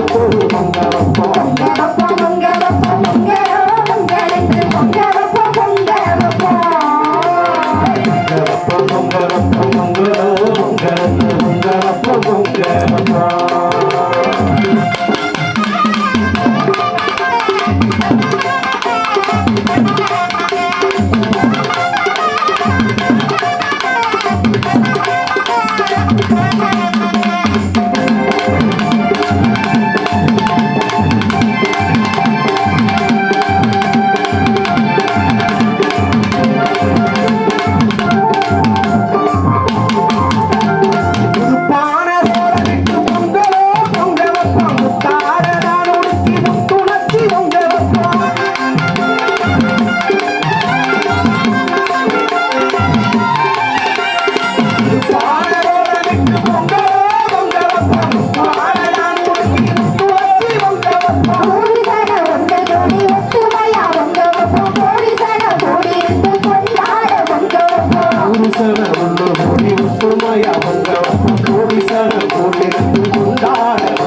சொல்லி வைப்போம் கொண்டாட